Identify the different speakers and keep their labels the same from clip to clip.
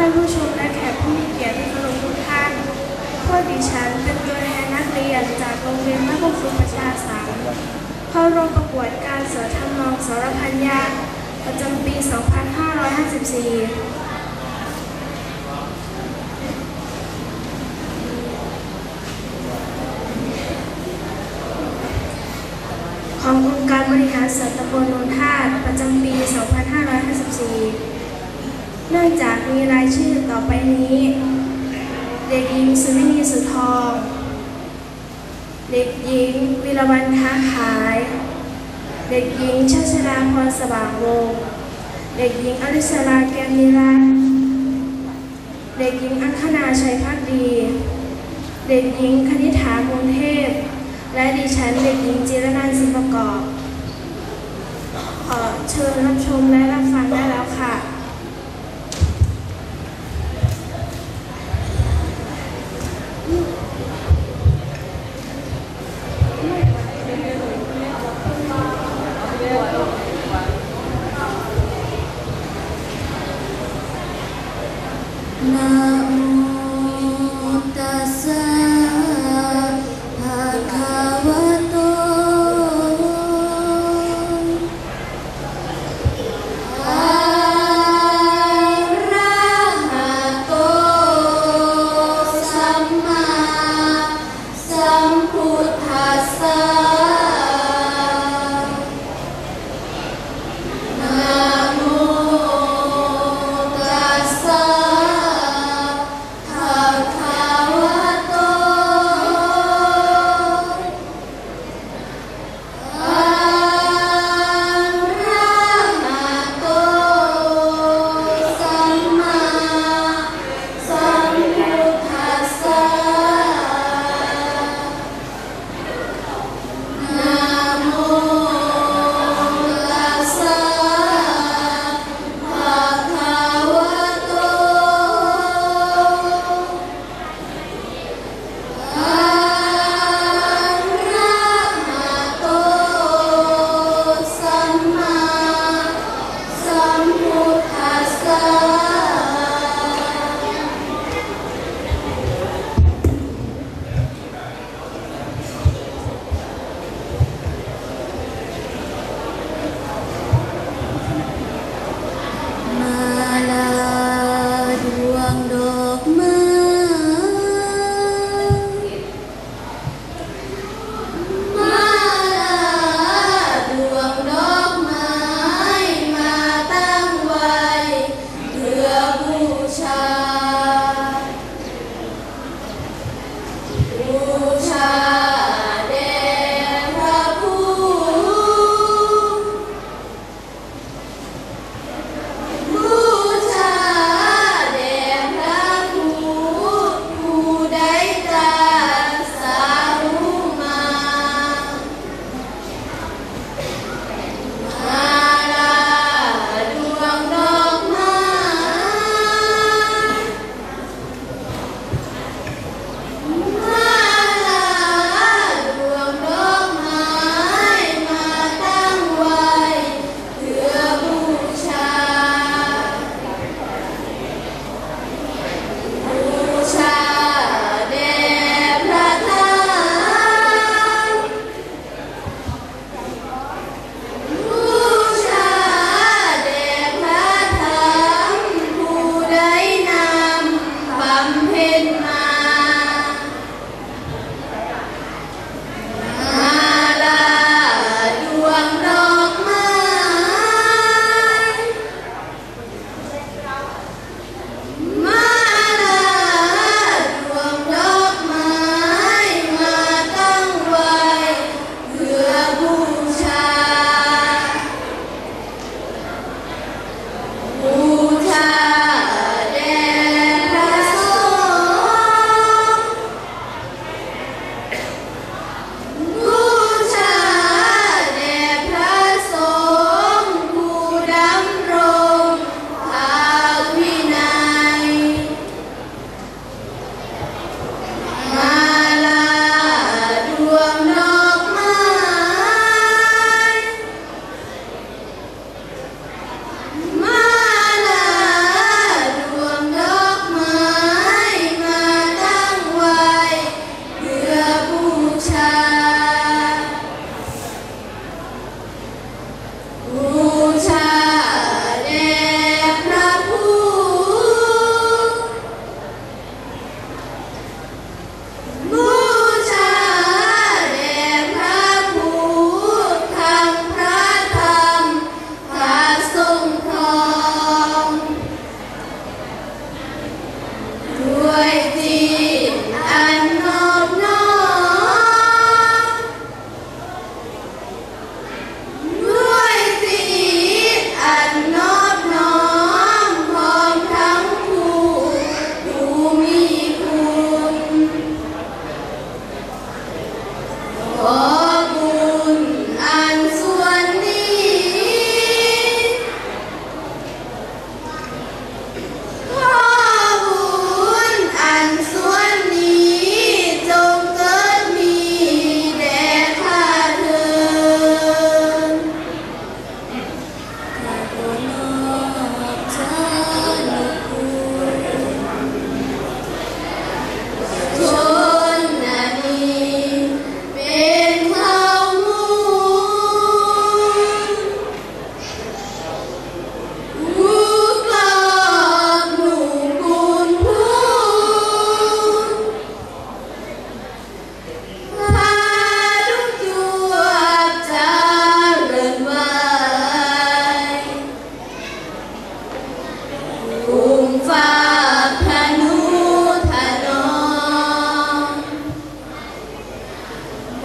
Speaker 1: ท่านผู้ชมและแขกผู้มีเกียรติที่เคารพทุกท่านพวกดิฉันเป็นตัวแทนนักเรียนจากโรงเรียนมัธยมศึกษาประชาสามเข้าร่วมประกวดการเสือทำนองสารพันยาประจำปี 2554ขององค์การบริหารส่วนตำบลนนทาประจำปี 2554 เนื่องจากมีรายชื่อต่อไปนี้ เด็กหญิงสุวินีสุทอง เด็กหญิงวิรวรรณค้าขาย เด็กหญิงชาชดาพรสว่างวง เด็กหญิงอริสราแก้วนิรัตน์เด็กหญิงอัคณาชัยพักดี เด็กหญิงคณิฐากรุงเทพ และดิฉันเด็กหญิงจิรนันท์สิประกอบ ขอเชิญรับชมและรับฟังได้แล้ว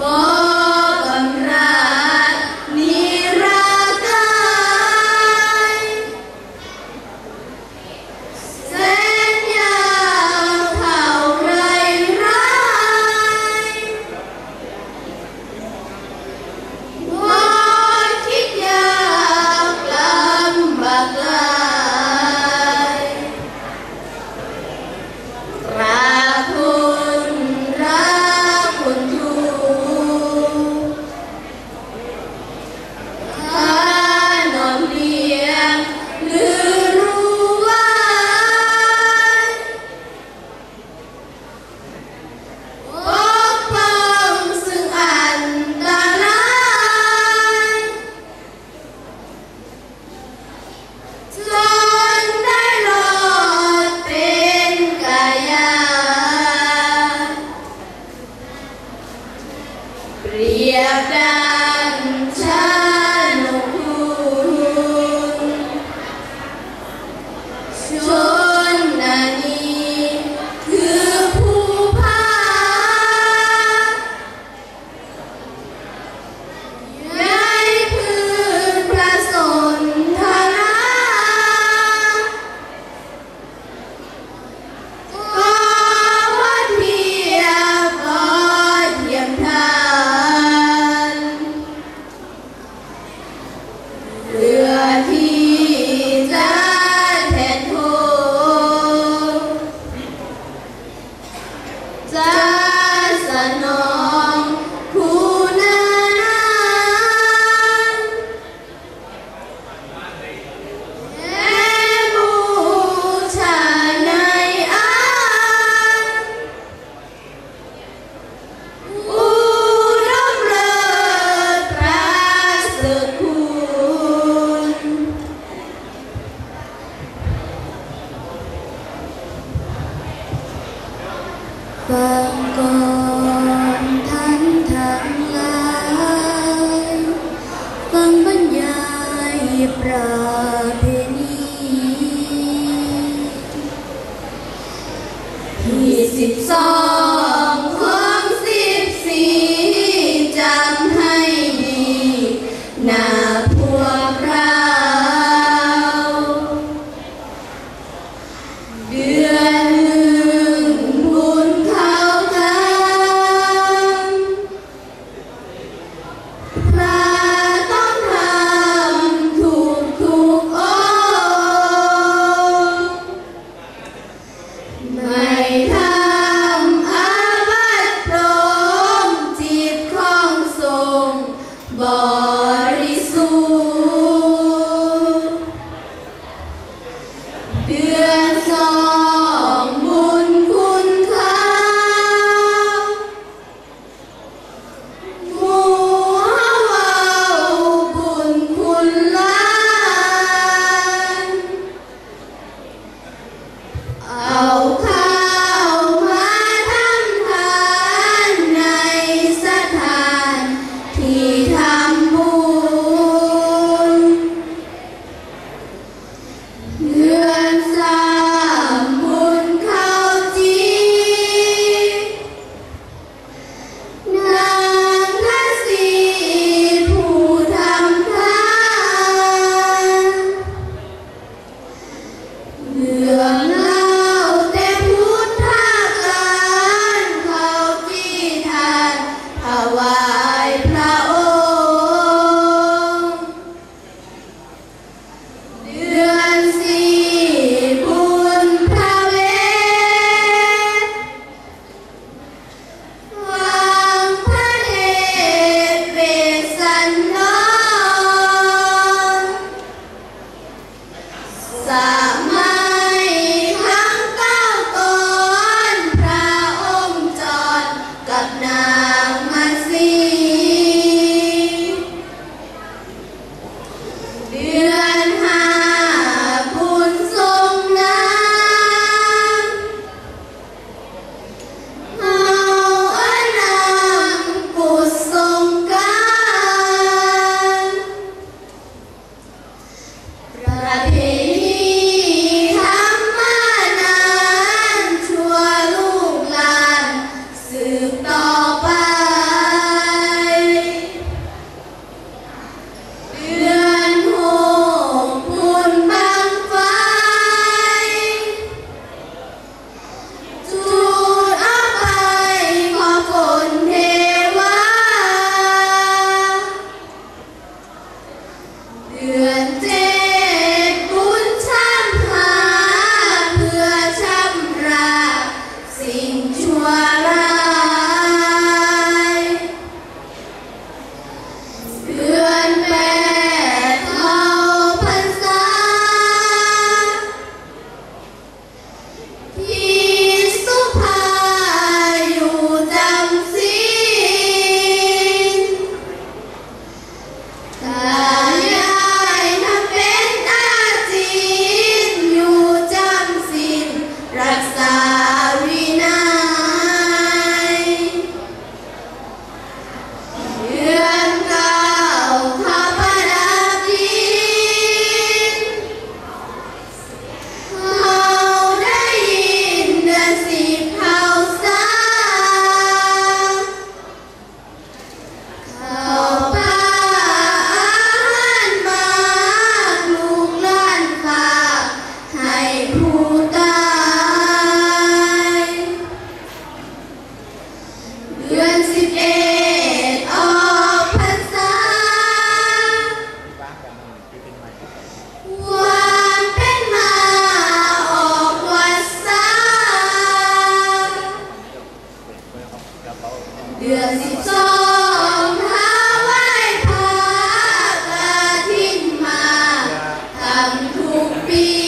Speaker 2: 와. สิบสองควสิบสี่จำให้ดีหน้าพวกราเดือหนึ่งบุญเขาทำพระต้องทำถูกทุกองไม่ทำ and be